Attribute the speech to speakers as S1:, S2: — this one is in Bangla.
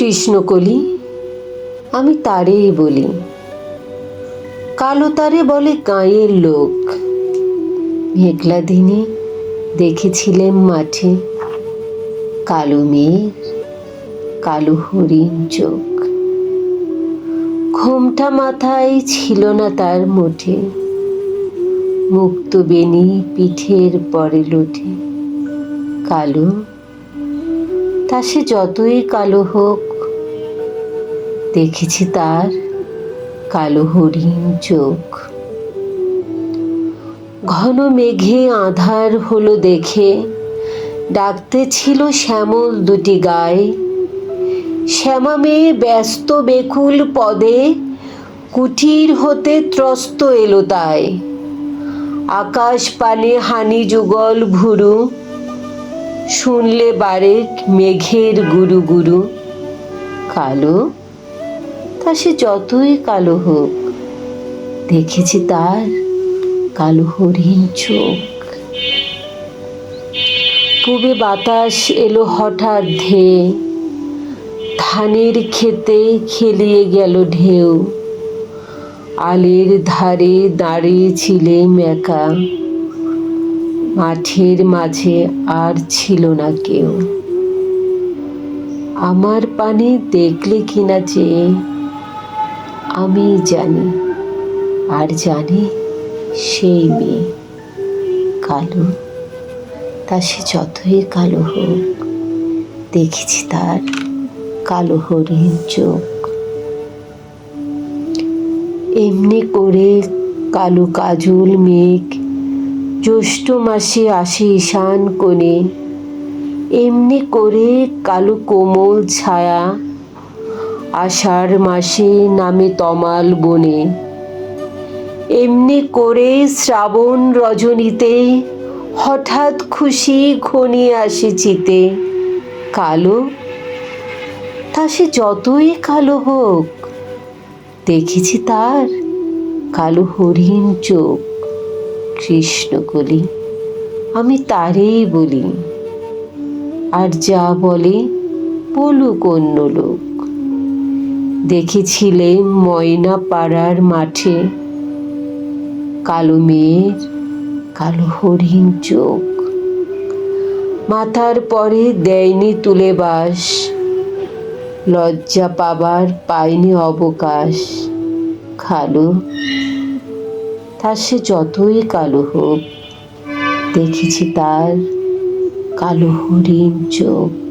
S1: কৃষ্ণকলি, আমি তারেই বলি। কালো তারে বলে গাঁয়ের লোক। মেঘলা দিনে দেখেছিলেন মাঠে কালো মেঘ, কালো হরিণ চোখ। ঘোমটা মাথায় ছিল না তার মুঠে। মুক্ত বেনি পিঠের পরে লোটে কালো, তা সে যতই কালো হোক দেখেছি তার কালো হরিণ চোখ। ঘন মেঘে আধার হলো দেখে, ডাকতে ছিল শ্যামল দুটি গায়ে। শ্যামা মেয়ে ব্যস্ত বেকুল পদে, কুটির হতে ত্রস্ত এলো তাই। আকাশ পানে হানি যুগল ভুরু, শুনলে বারে মেঘের গুরু গুরু, কালো সে যতই কালো হোক, দেখেছি তার কালো হরিণ চোখ। পূবে বাতাস এলো হঠাৎ ধেয়ে, ধানের খেতে খেলিয়ে গেল ঢেউ। আলের ধারে দাঁড়িয়েছিলে মেকা মাঠের মাঝে আর ছিল না কেউ। আমার পানে দেখলে কিনা যে আমি জানি, আর জানি সেই মেয়ে। কালো, তা সে যতই কালো হোক, দেখেছি তার কালো হরিণ চোখ। এমনি করে কালো কাজল মেঘ, জ্যৈষ্ঠ মাসে আসে ঈশান কোণে। এমনি করে কালো কোমল ছায়া আষাঢ় মাসে নামে তমাল বনে। এমনি করে শ্রাবণ রজনীতে হঠাৎ খুশি ঘনিয়ে আসে চিতে। কালো? তা সে যতই কালো হোক, দেখেছি তার কালো হরিণ চোখ। কৃষ্ণকলি আমি তারেই বলি। আর যা বলে বলুক অন্য লোক। দেখেছিলে ময়না পাড়ার মাঠে? কালো মেয়ের, কালো হরিণ চোখ। মাথার পরে দেয়নি তুলে বাস। লজ্জা পাবার পায়নি অবকাশ। খালো তার সে যতই কালো হোক, দেখেছি তার কালো হরিণ চোখ।